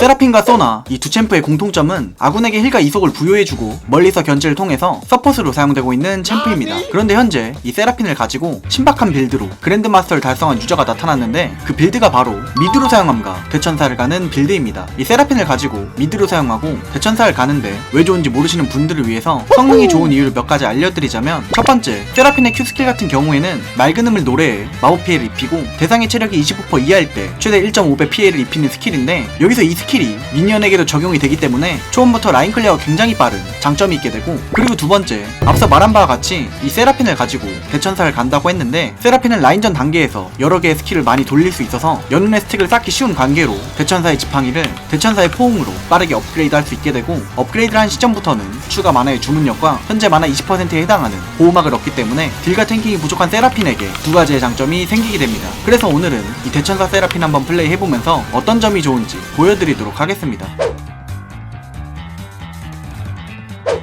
세라핀과 소나 이 두 챔프의 공통점은 아군에게 힐과 이속을 부여해주고 멀리서 견제를 통해서 서폿으로 사용되고 있는 챔프입니다. 그런데 현재 이 세라핀을 가지고 신박한 빌드로 그랜드마스터를 달성한 유저가 나타났는데 그 빌드가 바로 미드로 사용함과 대천사를 가는 빌드입니다. 이 세라핀을 가지고 미드로 사용하고 대천사를 가는데 왜 좋은지 모르시는 분들을 위해서 성능이 좋은 이유를 몇 가지 알려드리자면 첫 번째 세라핀의 Q 스킬 같은 경우에는 맑은 음을 노래해 마법 피해를 입히고 대상의 체력이 25% 이하일 때 최대 1.5배 피해를 입히는 스킬인데 여기서 이 스킬 이 미니언에게도 적용이 되기 때문에 초반부터 라인 클리어가 굉장히 빠른 장점이 있게 되고 그리고 두 번째 앞서 말한 바와 같이 이 세라핀을 가지고 대천사를 간다고 했는데 세라핀은 라인전 단계에서 여러 개의 스킬을 많이 돌릴 수 있어서 연운의 스틱을 쌓기 쉬운 관계로 대천사의 지팡이를 대천사의 포옹으로 빠르게 업그레이드 할 수 있게 되고 업그레이드를 한 시점부터는 추가 만화의 주문력과 현재 만화 20%에 해당하는 보호막을 얻기 때문에 딜과 탱킹이 부족한 세라핀에게 두 가지의 장점이 생기게 됩니다. 그래서 오늘은 이 대천사 세라핀 한번 플레이 해보면서 어떤 점이 좋은지 보여드리도록 하겠습니다.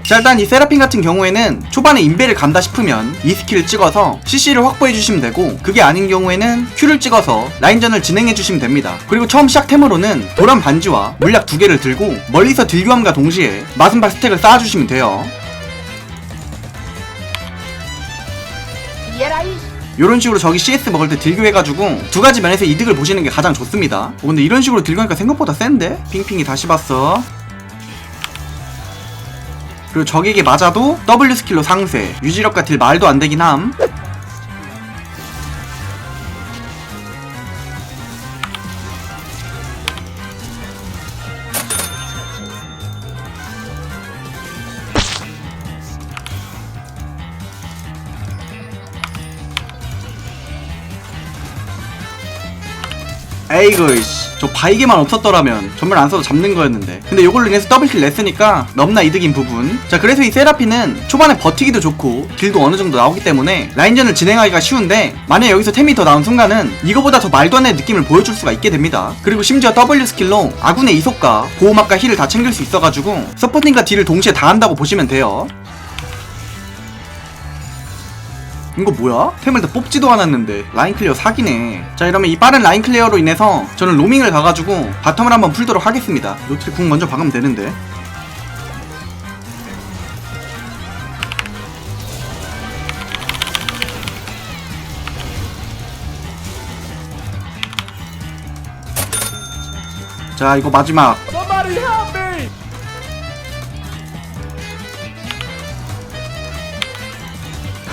자 일단 이 세라핀 같은 경우에는 초반에 인베를 간다 싶으면 이 스킬을 찍어서 CC를 확보해 주시면 되고 그게 아닌 경우에는 Q를 찍어서 라인전을 진행해 주시면 됩니다. 그리고 처음 시작템으로는 도란 반지와 물약 두 개를 들고 멀리서 딜교함과 동시에 마순발 스택을 쌓아주시면 돼요 이런 식으로 저기 CS 먹을 때 딜교 해가지고 두 가지 면에서 이득을 보시는 게 가장 좋습니다. 어, 근데 이런 식으로 딜교하니까 생각보다 센데? 핑핑이 다시 봤어. 그리고 적에게 맞아도 W 스킬로 상쇄. 유지력과 딜 말도 안 되긴 함 에이구 이씨. 저 바이게만 없었더라면 전멸 안 써도 잡는 거였는데. 근데 요걸로 인해서 더블킬 냈으니까 너무나 이득인 부분. 자 그래서 이 세라핀은 초반에 버티기도 좋고 딜도 어느 정도 나오기 때문에 라인전을 진행하기가 쉬운데 만약 여기서 템이 더 나온 순간은 이거보다 더 말도 안 되는 느낌을 보여줄 수가 있게 됩니다. 그리고 심지어 W 스킬로 아군의 이속과 보호막과 힐을 다 챙길 수 있어가지고 서포팅과 딜을 동시에 다 한다고 보시면 돼요 이거 뭐야? 템을 다 뽑지도 않았는데 라인 클리어 사기네 자 이러면 이 빠른 라인 클리어로 인해서 저는 로밍을 가가지고 바텀을 한번 풀도록 하겠습니다 노트리 궁 먼저 박으면 되는데 자 이거 마지막!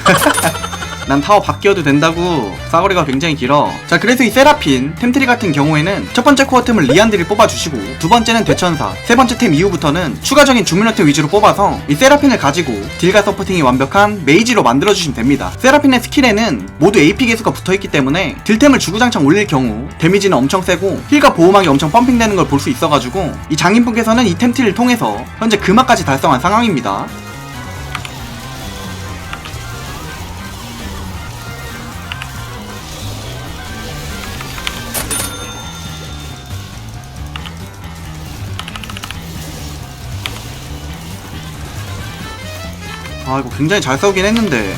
난 타워 바뀌어도 된다고. 싸거리가 굉장히 길어. 자 그래서 이 세라핀 템트리 같은 경우에는 첫 번째 코어 템을 리안드를 뽑아주시고 두 번째는 대천사 세 번째 템 이후부터는 추가적인 주문어 템 위주로 뽑아서 이 세라핀을 가지고 딜과 서포팅이 완벽한 메이지로 만들어주시면 됩니다. 세라핀의 스킬에는 모두 AP 개수가 붙어있기 때문에 딜템을 주구장창 올릴 경우 데미지는 엄청 세고 힐과 보호막이 엄청 펌핑되는 걸 볼 수 있어가지고 이 장인분께서는 이 템트리를 통해서 현재 금화까지 달성한 상황입니다 아 이거 굉장히 잘 싸우긴 했는데.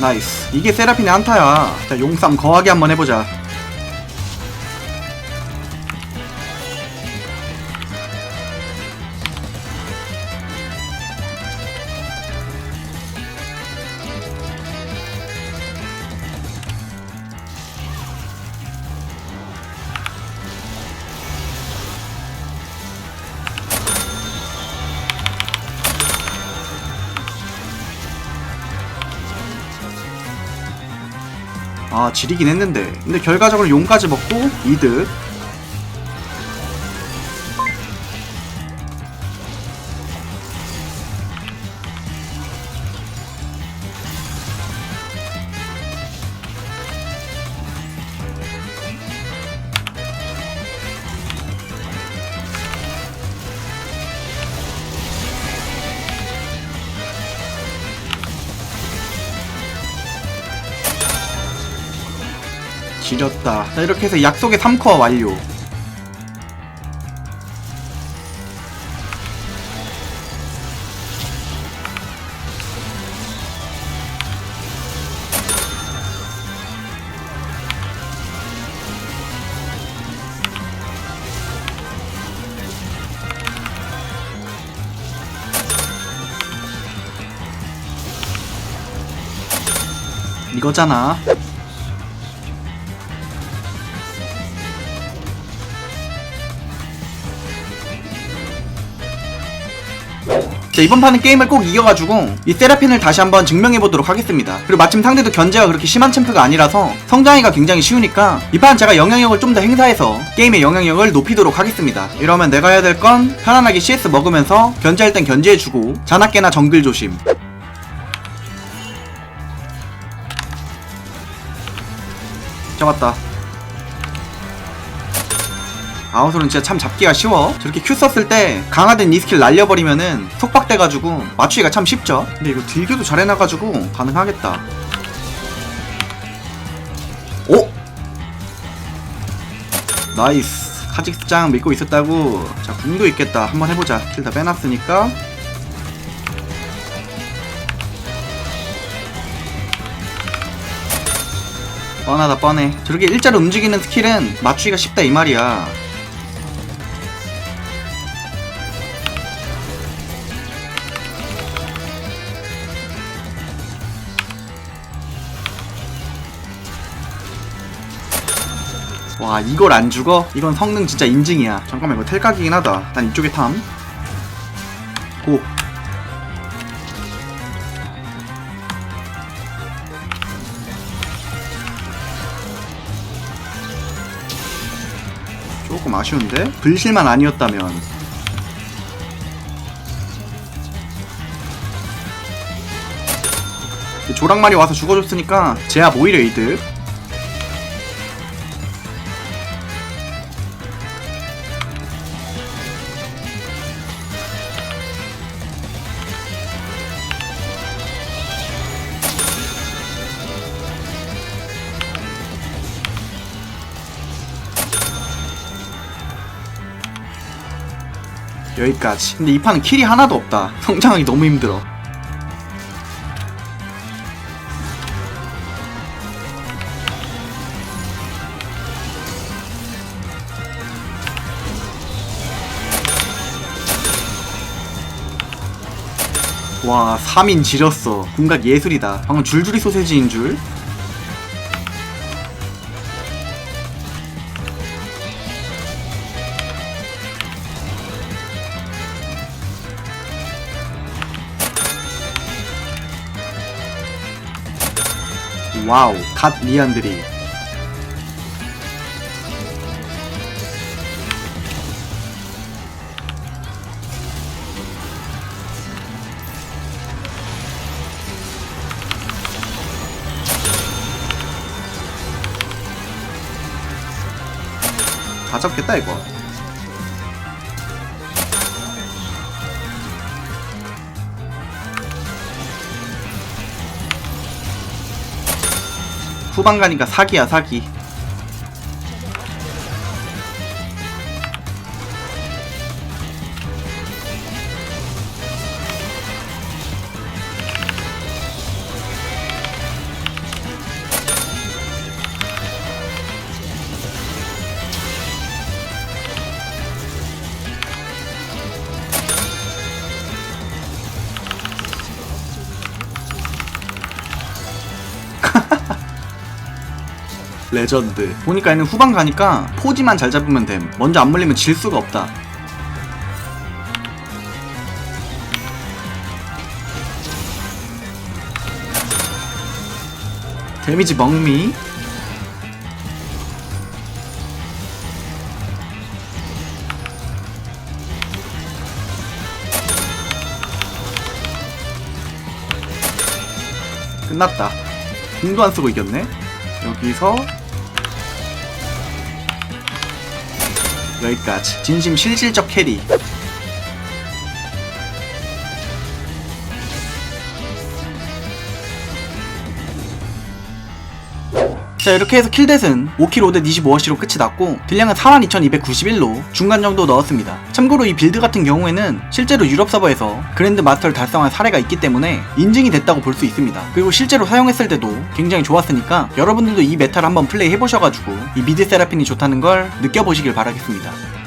나이스. 이게 세라핀의 한타야. 자 용쌈 거하게 한번 해보자 아 지리긴 했는데. 근데 결과적으로 용까지 먹고 이득 지렸다. 자 이렇게 해서 약속의 3코어 완료. 이거잖아. 자 이번 판은 게임을 꼭 이겨가지고 이 세라핀을 다시 한번 증명해보도록 하겠습니다. 그리고 마침 상대도 견제가 그렇게 심한 챔프가 아니라서 성장하기가 굉장히 쉬우니까 이 판 제가 영향력을 좀 더 행사해서 게임의 영향력을 높이도록 하겠습니다. 이러면 내가 해야 될 건 편안하게 CS 먹으면서 견제할 땐 견제해주고 자나깨나 정글 조심. 잡았다 아웃솔은 진짜 참 잡기가 쉬워. 저렇게 큐 썼을 때 강화된 이 스킬 날려버리면은 속박돼가지고 맞추기가 참 쉽죠. 근데 이거 딜교도 잘 해놔가지고 가능하겠다. 오! 나이스. 카직스장 믿고 있었다고. 자 궁도 있겠다. 한번 해보자. 킬 다 빼놨으니까. 뻔하다 뻔해. 저렇게 일자로 움직이는 스킬은 맞추기가 쉽다 이 말이야 와 이걸 안 죽어? 이건 성능 진짜 인증이야 잠깐만 이거 텔각이긴 하다 난 이쪽에 탐 고. 조금 아쉬운데? 불실만 아니었다면 조랑말이 와서 죽어줬으니까 제압 오히려 이득 여기까지. 근데 이 판은 킬이 하나도 없다. 성장하기 너무 힘들어. 와 3인 지렸어. 궁각 예술이다. 방금 줄줄이 소세지인 줄 와우 갓 리안드리. 다 잡겠다 이거 가니까 사기야 사기 레전드. 보니까 얘는 후반 가니까 포지만 잘 잡으면 됨. 먼저 안 물리면 질 수가 없다. 데미지 멍미. 끝났다. 궁도 안 쓰고 이겼네. 여기서 여기까지. 진심 실질적 캐리 자 이렇게 해서 킬댓은 5킬 5대 25어시로 끝이 났고 딜량은 42,291로 중간 정도 넣었습니다. 참고로 이 빌드 같은 경우에는 실제로 유럽 서버에서 그랜드 마스터를 달성한 사례가 있기 때문에 인증이 됐다고 볼 수 있습니다. 그리고 실제로 사용했을 때도 굉장히 좋았으니까 여러분들도 이 메타를 한번 플레이 해보셔가지고 이 미드 세라핀이 좋다는 걸 느껴보시길 바라겠습니다